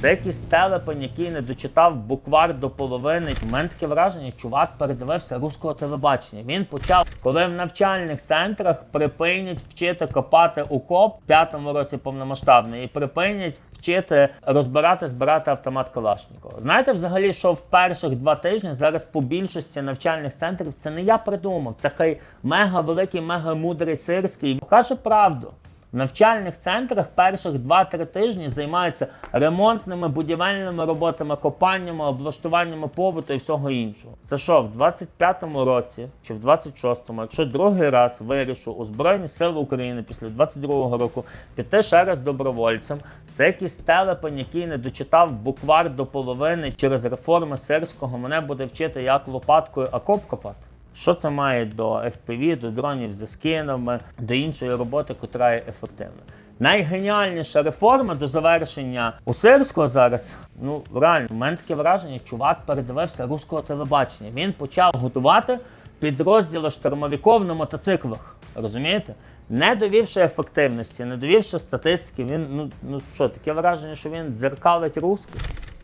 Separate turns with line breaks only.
Це якийсь телепень, який не дочитав буквар до половини. У мене таке враження, чувак передивився руського телебачення. Він почав, коли в навчальних центрах припинять вчити копати окоп в п'ятому році повномасштабної, і припинять вчити розбирати, збирати автомат Калашникова. Знаєте, взагалі, що в перших два тижні зараз по більшості навчальних центрів це не я придумав. Це хай мега великий, мега мудрий сирський каже правду. В навчальних центрах перших 2-3 тижні займаються ремонтними будівельними роботами, копаннями, облаштуваннями побуту і всього іншого. Це що, в 25-му році чи в 26-му, якщо другий раз вирішу у Збройні Сили України після 22-го року піти ще раз добровольцем, це якийсь телепень, який не дочитав буквар до половини через реформи сирського, мене буде вчити, як лопаткою окоп копати. Що це має до FPV, до дронів зі скинами, до іншої роботи, котра є ефективна? Найгеніальніша реформа до завершення у Сирського зараз. Ну реально, у мене таке враження, чувак передивився руського телебачення. Він почав готувати підрозділи штурмовиків на мотоциклах. Розумієте? Не довівши ефективності, не довівши статистики, він ну ну що, таке враження, що він дзеркалить русських.